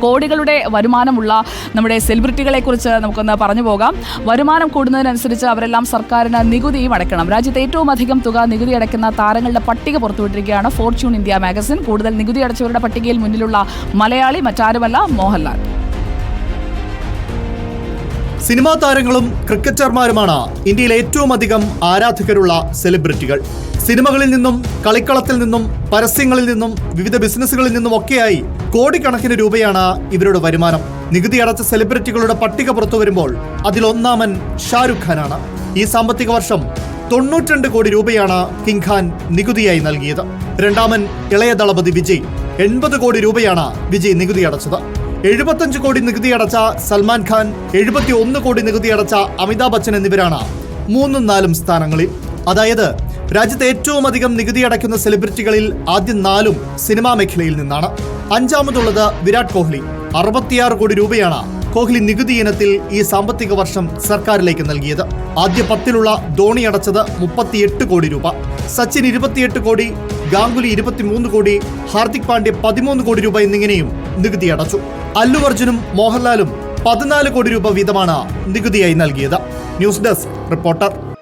കോടികളുടെ വരുമാനമുള്ള നമ്മുടെ സെലിബ്രിറ്റികളെ കുറിച്ച് നമുക്കൊന്ന് പറഞ്ഞു പോകാം. വരുമാനം കൂടുന്നതിനനുസരിച്ച് അവരെല്ലാം സർക്കാരിന് നികുതിയും അടയ്ക്കണം. രാജ്യത്ത് ഏറ്റവും അധികം തുക നികുതി അടയ്ക്കുന്ന താരങ്ങളുടെ പട്ടിക പുറത്തുവിട്ടിരിക്കുകയാണ് ഫോർച്യൂൺ ഇന്ത്യ മാഗസിൻ. കൂടുതൽ നികുതി അടച്ചവരുടെ പട്ടികയിൽ മുന്നിലുള്ള മലയാളി മറ്റാരുമല്ല മോഹൻലാൽ. സിനിമാ താരങ്ങളും ക്രിക്കറ്റർമാരുമാണ് ഇന്ത്യയിൽ ഏറ്റവും അധികം ആരാധകരുള്ള സെലിബ്രിറ്റികൾ. സിനിമകളിൽ നിന്നും കളിക്കളത്തിൽ നിന്നും പരസ്യങ്ങളിൽ നിന്നും വിവിധ ബിസിനസ്സുകളിൽ നിന്നും ഒക്കെയായി കോടിക്കണക്കിന് രൂപയാണ് ഇവരുടെ വരുമാനം. നികുതി അടച്ച സെലിബ്രിറ്റികളുടെ പട്ടിക പുറത്തു വരുമ്പോൾ അതിലൊന്നാമൻ ഷാരുഖ് ഖാനാണ്. ഈ സാമ്പത്തിക വർഷം തൊണ്ണൂറ്റിരണ്ട് കോടി രൂപയാണ് കിങ് ഖാൻ നികുതിയായി നൽകിയത്. രണ്ടാമൻ ഇളയ ദളപതി വിജയ് എൺപത് കോടി രൂപയാണ് വിജയ് നികുതി അടച്ചത്. എഴുപത്തഞ്ച് കോടി നികുതി അടച്ച സൽമാൻ ഖാൻ എഴുപത്തി ഒന്ന് കോടി നികുതി അടച്ച അമിതാഭ് ബച്ചൻ എന്നിവരാണ് മൂന്നും നാലും സ്ഥാനങ്ങളിൽ. അതായത് രാജ്യത്ത് ഏറ്റവും അധികം നികുതി അടയ്ക്കുന്ന സെലിബ്രിറ്റികളിൽ ആദ്യം നാലും സിനിമാ മേഖലയിൽ നിന്നാണ്. അഞ്ചാമതുള്ളത് വിരാട് കോഹ്ലി. അറുപത്തിയാറ് കോടി രൂപയാണ് കോഹ്ലി നികുതി ഇനത്തിൽ ഈ സാമ്പത്തിക വർഷം സർക്കാരിലേക്ക് നൽകിയത്. ആദ്യ പത്തിലുള്ള ധോണി അടച്ചത് മുപ്പത്തിയെട്ട് കോടി രൂപ. സച്ചിൻ ഇരുപത്തിയെട്ട് കോടി ഗാംഗുലി ഇരുപത്തിമൂന്ന് കോടി ഹാർദിക് പാണ്ഡ്യ പതിമൂന്ന് കോടി രൂപ എന്നിങ്ങനെയും നികുതി അടച്ചു. അല്ലു അർജുനും മോഹൻലാലും പതിനാല് കോടി രൂപ വീതമാണ് നികുതിയായി നൽകിയത്. News desk reporter.